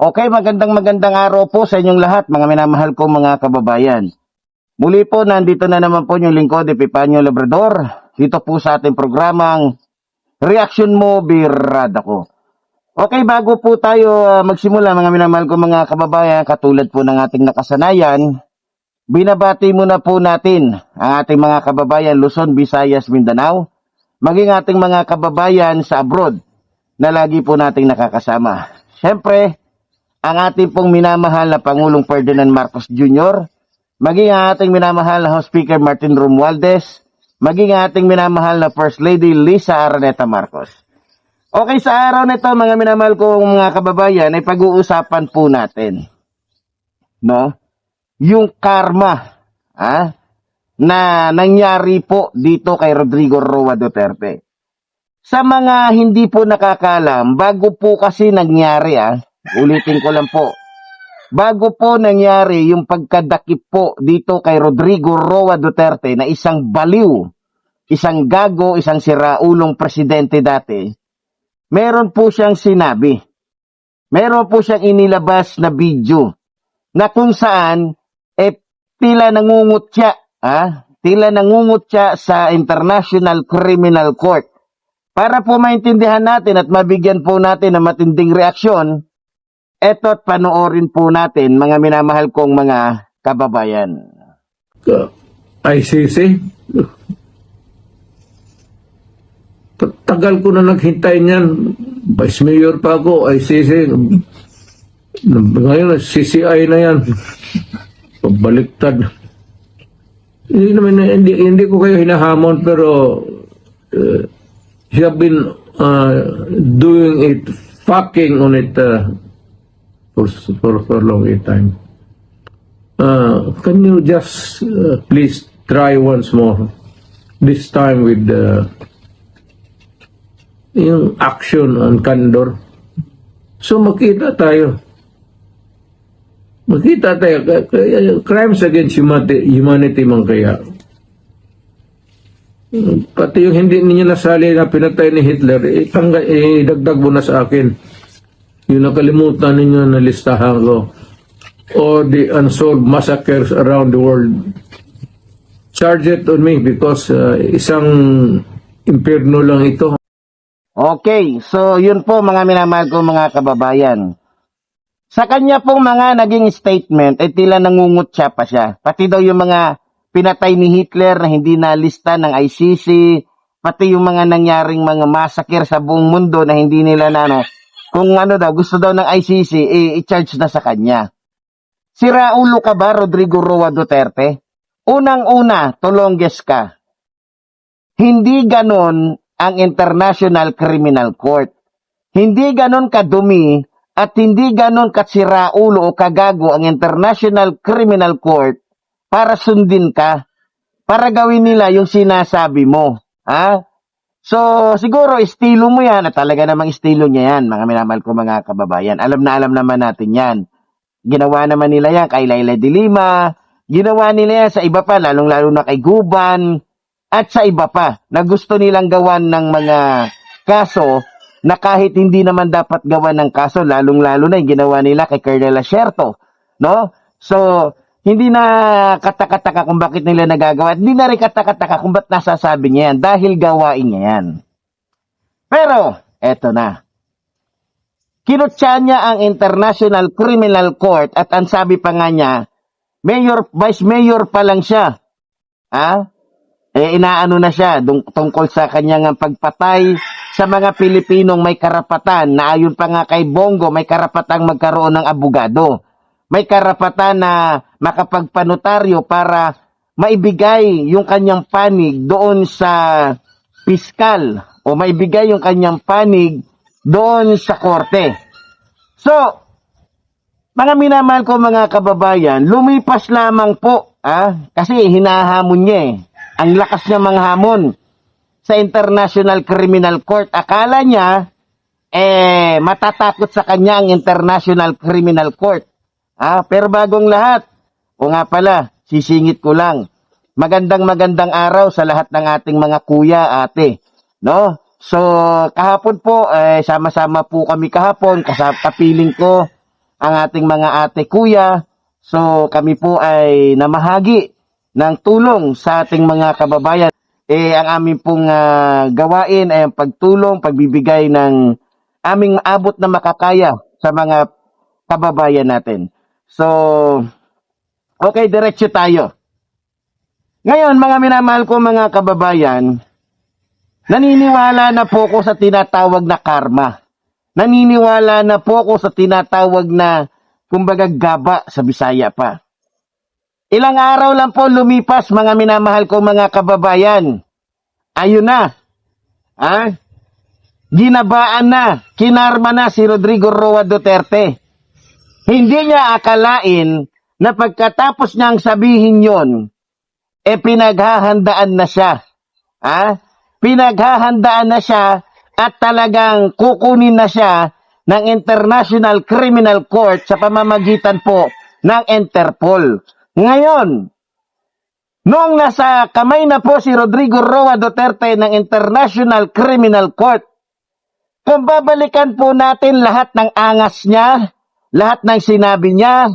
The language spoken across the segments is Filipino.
Okay, magandang magandang araw po sa inyong lahat, mga minamahal kong mga kababayan. Muli po, nandito na naman po yung lingkod, Epipanyo Labrador, dito po sa ating programang Reaction Mo, Birada ko. Okay, bago po tayo ah, magsimula, mga minamahal kong mga kababayan, katulad po ng ating nakasanayan, binabati muna po natin ang ating mga kababayan Luzon, Visayas, Mindanao, maging ating mga kababayan sa abroad na lagi po nating nakakasama. Siyempre, ang ating pong minamahal na Pangulong Ferdinand Marcos Jr., maging ang ating minamahal na House Speaker Martin Romualdez, maging ang ating minamahal na First Lady Lisa Araneta Marcos. Okay, sa araw nito mga minamahal kong mga kababayan ay pag-uusapan po natin. No? Yung karma ah, na nangyari po dito kay Rodrigo Roa Duterte. Sa mga hindi po nakakalam, bago po kasi nangyari ah, ulitin ko lang po, bago po nangyari yung pagkadakip po dito kay Rodrigo Roa Duterte na isang baliw, isang gago, isang siraulong presidente dati, meron po siyang sinabi. Meron po siyang inilabas na video na kung saan tila nangungut siya, ah, tila nangungut siya sa International Criminal Court. Para po maintindihan natin at mabigyan po natin ng matinding reaksyon, eto't panoorin po natin mga minamahal kong mga kababayan. uh, ICC. Ta- Tagal ko na naghintay niyan. Vice Mayor pa ako, ICC. Ngayon, CCI na yan. Pabaliktad. Hindi naman, hindi, hindi ko kayo hinahamon, pero uh, you have been uh, doing it, fucking on it uh, for, for, for a long time. Uh, can you just uh, please try once more? This time with the yung action and candor. So makita tayo. Makita tayo. K- Crimes against humanity, man kaya. Pati yung hindi ninyo nasali na pinatay ni Hitler, itangga, idagdag mo na sa akin. Yung nakalimutan ninyo na listahan ko or the unsolved massacres around the world. Charge it on me because uh, isang impierno lang ito. Okay, so yun po mga minamahal kong mga kababayan. Sa kanya pong mga naging statement, ay tila nangungut siya pa siya. Pati daw yung mga pinatay ni Hitler na hindi nalista ng ICC, pati yung mga nangyaring mga massacre sa buong mundo na hindi nila na ano, kung ano daw, gusto daw ng ICC, eh, i-charge na sa kanya. Sira ulo ka ba, Rodrigo Roa Duterte? Unang-una, tulongges ka. Hindi ganon ang International Criminal Court. Hindi ganon kadumi at hindi ganon katsira ulo o kagago ang International Criminal Court para sundin ka. Para gawin nila yung sinasabi mo. Ha? So, siguro, estilo mo yan, at talaga namang estilo niya yan, mga minamahal ko mga kababayan. Alam na alam naman natin yan. Ginawa naman nila yan kay Laila de Lima, ginawa nila yan sa iba pa, lalong-lalo na kay Guban, at sa iba pa, na gusto nilang gawan ng mga kaso na kahit hindi naman dapat gawan ng kaso, lalong-lalo na yung ginawa nila kay Colonel Asierto. No? So, hindi na katakataka kung bakit nila nagagawa. Hindi na rin katakataka kung ba't nasasabi niya yan. Dahil gawain niya yan. Pero, eto na. Kinutsa niya ang International Criminal Court at ang sabi pa nga niya, Mayor, Vice Mayor pa lang siya. Ha? Eh, inaano na siya tungkol sa kanyang pagpatay sa mga Pilipinong may karapatan na ayon pa nga kay Bongo, may karapatang magkaroon ng abogado. May karapatan na makapagpanotaryo para maibigay yung kanyang panig doon sa piskal o maibigay yung kanyang panig doon sa korte. So, mga minamahal ko mga kababayan, lumipas lamang po, ah, kasi hinahamon niya eh. Ang lakas niya manghamon sa International Criminal Court. Akala niya, eh, matatakot sa kanya ang International Criminal Court. Ah, pero bagong lahat, o nga pala, sisingit ko lang, magandang magandang araw sa lahat ng ating mga kuya, ate. No? So, kahapon po, eh, sama-sama po kami kahapon, kapiling ko ang ating mga ate kuya. So, kami po ay namahagi ng tulong sa ating mga kababayan. Eh, ang aming pong ah, gawain ay ang pagtulong, pagbibigay ng aming abot na makakaya sa mga kababayan natin. So, okay, diretso tayo. Ngayon, mga minamahal ko mga kababayan, naniniwala na po ako sa tinatawag na karma. Naniniwala na po ako sa tinatawag na, kumbaga, gaba sa Bisaya pa. Ilang araw lang po lumipas, mga minamahal ko mga kababayan. Ayun na. Ah, ginabaan na, kinarma na si Rodrigo Roa Duterte. Hindi niya akalain na pagkatapos niyang sabihin yon, eh pinaghahandaan na siya. Ah, pinaghahandaan na siya at talagang kukunin na siya ng International Criminal Court sa pamamagitan po ng Interpol. Ngayon, Noong nasa kamay na po si Rodrigo Roa Duterte ng International Criminal Court, kung babalikan po natin lahat ng angas niya, lahat ng sinabi niya,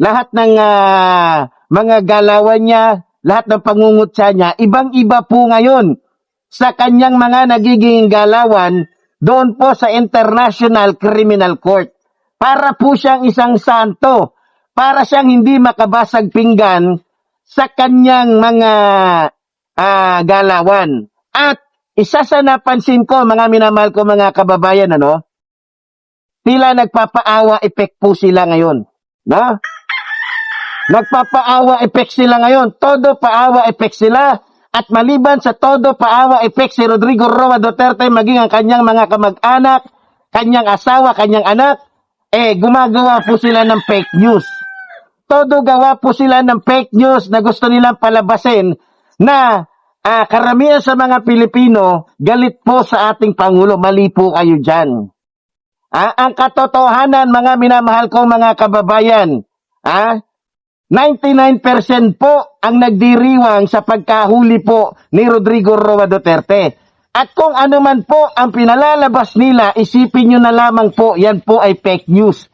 lahat ng ah, mga galawan niya, lahat ng pangungutya niya, ibang-iba po ngayon sa kanyang mga nagiging galawan doon po sa International Criminal Court. Para po siyang isang santo, para siyang hindi makabasag pinggan sa kanyang mga ah, galawan. At isa sa napansin ko, mga minamahal ko mga kababayan, ano, tila nagpapaawa effect po sila ngayon. No? Nagpapaawa effect sila ngayon. Todo paawa effect sila. At maliban sa todo paawa effect si Rodrigo Roa Duterte maging ang kanyang mga kamag-anak, kanyang asawa, kanyang anak, eh gumagawa po sila ng fake news todo gawa po sila ng fake news na gusto nilang palabasin na ah, karamihan sa mga Pilipino galit po sa ating Pangulo. Mali po kayo dyan. Ah, ang katotohanan, mga minamahal kong mga kababayan, ah, 99% po ang nagdiriwang sa pagkahuli po ni Rodrigo Roa Duterte. At kung ano man po ang pinalalabas nila, isipin nyo na lamang po, yan po ay fake news.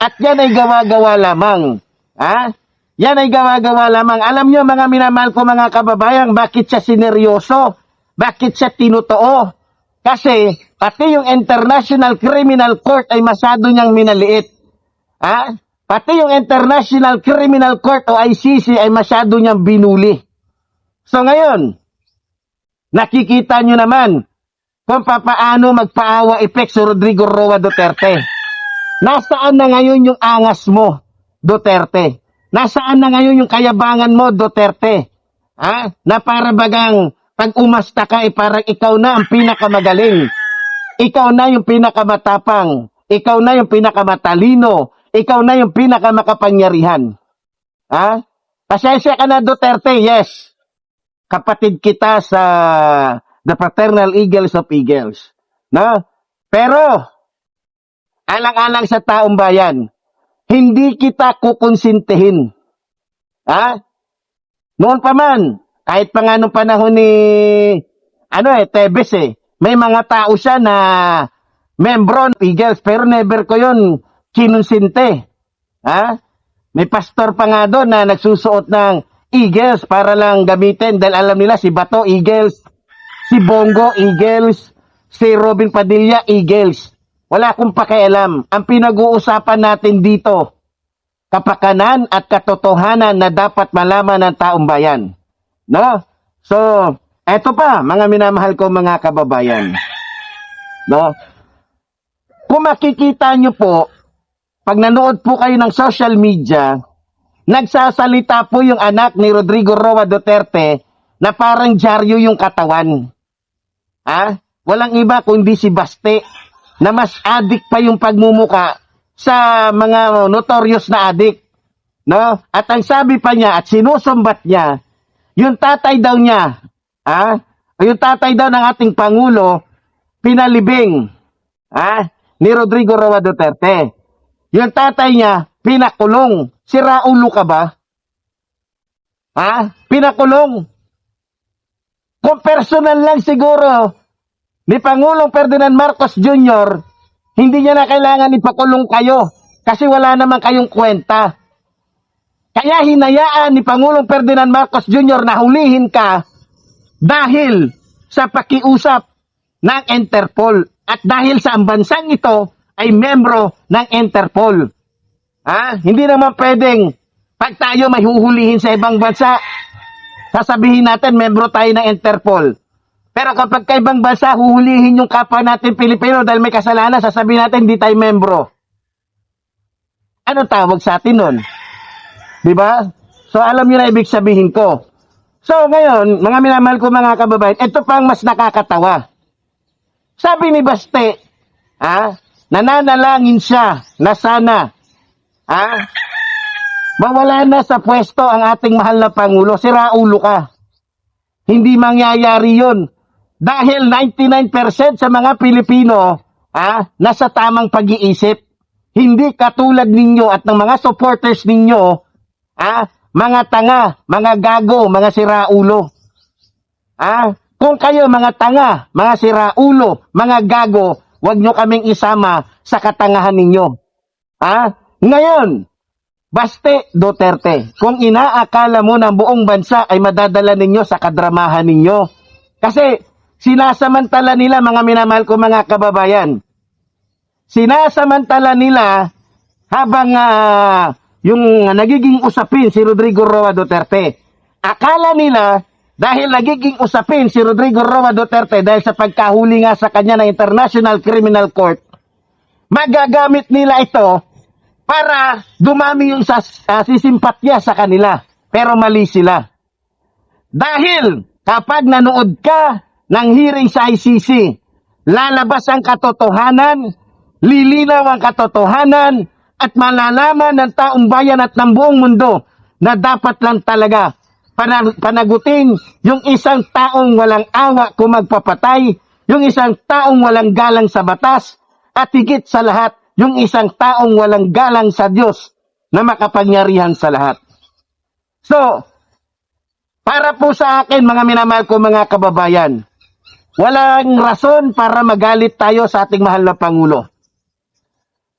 At yan ay gawa-gawa lamang. Ha? Yan ay gawa-gawa lamang. Alam nyo mga minamahal ko mga kababayan, bakit siya sineryoso? Bakit siya tinutoo? Kasi pati yung International Criminal Court ay masyado niyang minaliit. Ha? Pati yung International Criminal Court o ICC ay masyado niyang binuli. So ngayon, nakikita nyo naman kung papaano magpaawa effect si Rodrigo Roa Duterte. Nasaan na ngayon yung angas mo, Duterte? Nasaan na ngayon yung kayabangan mo, Duterte? Ha? Na para bagang pag umasta ka, eh, parang ikaw na ang pinakamagaling. Ikaw na yung pinakamatapang. Ikaw na yung pinakamatalino. Ikaw na yung pinakamakapangyarihan. Ha? Pasensya ka na, Duterte, yes. Kapatid kita sa the fraternal eagles of eagles. No? Pero, alang-alang sa taong bayan, hindi kita kukonsintihin. Ha? Noon pa man, kahit pa nga nung panahon ni, ano eh, Tebes eh, may mga tao siya na membro ng Eagles, pero never ko yon kinonsinte. Ha? May pastor pa nga doon na nagsusuot ng Eagles para lang gamitin dahil alam nila si Bato Eagles, si Bongo Eagles, si Robin Padilla Eagles. Wala akong pakialam. Ang pinag-uusapan natin dito, kapakanan at katotohanan na dapat malaman ng taong bayan. No? So, eto pa, mga minamahal ko mga kababayan. No? Kung makikita nyo po, pag nanood po kayo ng social media, nagsasalita po yung anak ni Rodrigo Roa Duterte na parang dyaryo yung katawan. Ha? Walang iba kundi si Baste na mas adik pa yung pagmumuka sa mga notorious na adik. No? At ang sabi pa niya at sinusumbat niya, yung tatay daw niya, ha? yung tatay daw ng ating Pangulo, pinalibing ha? ni Rodrigo Roa Duterte. Yung tatay niya, pinakulong. Si Raulo ka ba? Ha? Pinakulong. Kung personal lang siguro ni Pangulong Ferdinand Marcos Jr., hindi niya na kailangan ipakulong kayo kasi wala naman kayong kwenta. Kaya hinayaan ni Pangulong Ferdinand Marcos Jr. na hulihin ka dahil sa pakiusap ng Interpol at dahil sa ang bansang ito ay membro ng Interpol. Ha? Hindi naman pwedeng pag tayo may huhulihin sa ibang bansa, sasabihin natin membro tayo ng Interpol. Pero kapag kaibang bansa, huhulihin yung kapwa natin Pilipino dahil may kasalanan, sasabihin natin hindi tayo membro. Ano tawag sa atin nun? Di ba? So alam niyo na ibig sabihin ko. So ngayon, mga minamahal ko mga kababayan, ito pang mas nakakatawa. Sabi ni Baste, ah, nananalangin siya na sana, ah, mawala na sa pwesto ang ating mahal na Pangulo. Sira ulo ka. Hindi mangyayari yun. Dahil 99% sa mga Pilipino, ah, nasa tamang pag-iisip. Hindi katulad ninyo at ng mga supporters ninyo, ah, mga tanga, mga gago, mga siraulo. Ah, kung kayo mga tanga, mga siraulo, mga gago, wag nyo kaming isama sa katangahan ninyo. Ah, ngayon, Baste Duterte, kung inaakala mo na buong bansa ay madadala ninyo sa kadramahan ninyo. Kasi sinasamantala nila mga minamahal ko mga kababayan. Sinasamantala nila habang ah, yung nagiging usapin si Rodrigo Roa Duterte. Akala nila dahil nagiging usapin si Rodrigo Roa Duterte dahil sa pagkahuli nga sa kanya ng International Criminal Court, magagamit nila ito para dumami yung sas, ah, sisimpatya sa kanila. Pero mali sila. Dahil kapag nanood ka ng hearing sa ICC, lalabas ang katotohanan, lilinaw ang katotohanan, at malalaman ng taong bayan at ng buong mundo na dapat lang talaga pana- panagutin yung isang taong walang awa kung magpapatay, yung isang taong walang galang sa batas, at higit sa lahat, yung isang taong walang galang sa Diyos na makapangyarihan sa lahat. So, para po sa akin, mga minamahal ko mga kababayan, walang rason para magalit tayo sa ating mahal na Pangulo.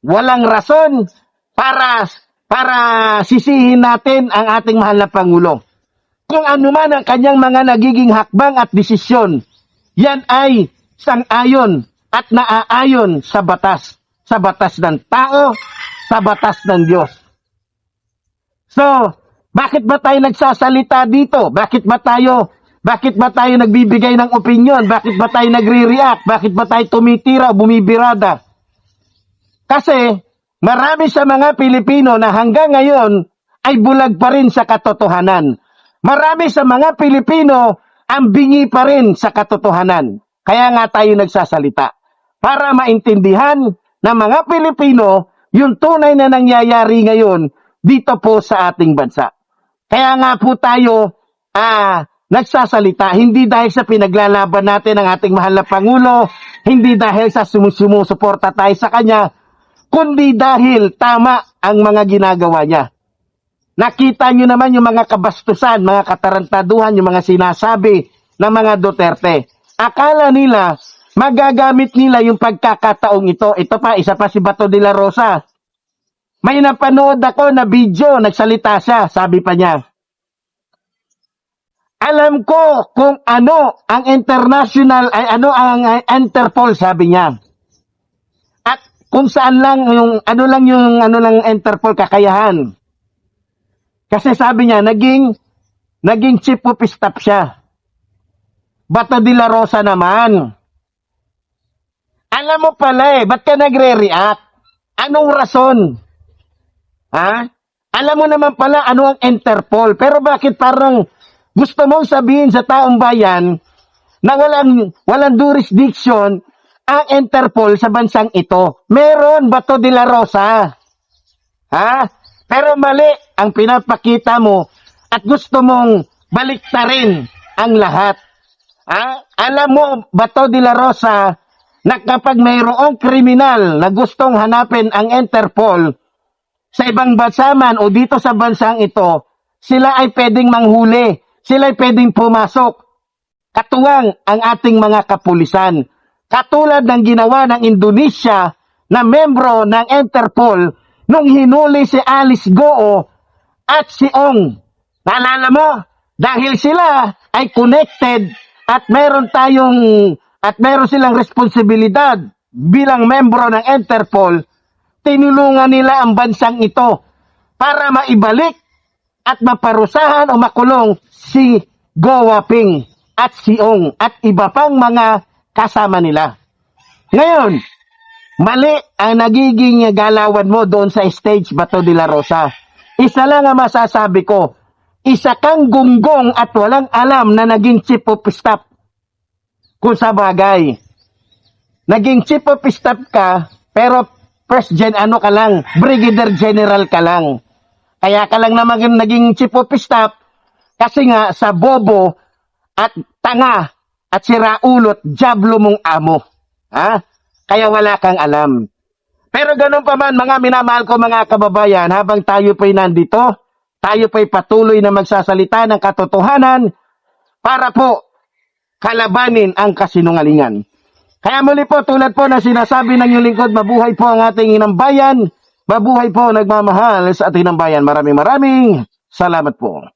Walang rason para para sisihin natin ang ating mahal na Pangulo. Kung ano man ang kanyang mga nagiging hakbang at desisyon, yan ay sang-ayon at naaayon sa batas. Sa batas ng tao, sa batas ng Diyos. So, bakit ba tayo nagsasalita dito? Bakit ba tayo bakit ba tayo nagbibigay ng opinion? Bakit ba tayo nagre-react? Bakit ba tayo tumitira, bumibirada? Kasi marami sa mga Pilipino na hanggang ngayon ay bulag pa rin sa katotohanan. Marami sa mga Pilipino ang bingi pa rin sa katotohanan. Kaya nga tayo nagsasalita. Para maintindihan ng mga Pilipino yung tunay na nangyayari ngayon dito po sa ating bansa. Kaya nga po tayo ah, nagsasalita, hindi dahil sa pinaglalaban natin ng ating mahal na Pangulo, hindi dahil sa sumusumusuporta tayo sa kanya, kundi dahil tama ang mga ginagawa niya. Nakita nyo naman yung mga kabastusan, mga katarantaduhan, yung mga sinasabi ng mga Duterte. Akala nila, magagamit nila yung pagkakataong ito. Ito pa, isa pa si Bato de la Rosa. May napanood ako na video, nagsalita siya, sabi pa niya. Alam ko kung ano ang international, ay ano ang Interpol, sabi niya. At kung saan lang yung ano lang yung ano lang Interpol kakayahan. Kasi sabi niya naging naging chief of staff siya. Bato de la Rosa naman. Alam mo pala eh, ba't ka nagre-react? Anong rason? Ha? Alam mo naman pala ano ang Interpol, pero bakit parang gusto mong sabihin sa taong bayan na walang walang jurisdiction ang Interpol sa bansang ito. Meron Bato de la Rosa. Ha? Pero mali ang pinapakita mo at gusto mong baliktarin ang lahat. Ha? Alam mo, Bato de la Rosa, na kapag mayroong kriminal na gustong hanapin ang Interpol sa ibang bansa man o dito sa bansang ito, sila ay pwedeng manghuli. Sila ay pwedeng pumasok. Katuwang ang ating mga kapulisan. Katulad ng ginawa ng Indonesia na membro ng Interpol nung hinuli si Alice Goo at si Ong. Naalala mo? Dahil sila ay connected at meron tayong at meron silang responsibilidad bilang membro ng Interpol, tinulungan nila ang bansang ito para maibalik at maparusahan o makulong si Goa Ping at si Ong at iba pang mga kasama nila. Ngayon, mali ang nagiging galawan mo doon sa stage Bato de la Rosa. Isa lang ang masasabi ko, isa kang gunggong at walang alam na naging chief of staff. Kung sa bagay, naging chief of staff ka, pero first gen ano ka lang, brigadier general ka lang. Kaya ka lang naman naging chief of staff kasi nga sa bobo at tanga at siraulot, jablo mong amo. Ha? Kaya wala kang alam. Pero ganun pa man, mga minamahal ko mga kababayan, habang tayo po'y nandito, tayo po'y patuloy na magsasalita ng katotohanan para po kalabanin ang kasinungalingan. Kaya muli po, tulad po na sinasabi ng inyong lingkod, mabuhay po ang ating inang bayan, mabuhay po nagmamahal sa ating bayan. Maraming maraming salamat po.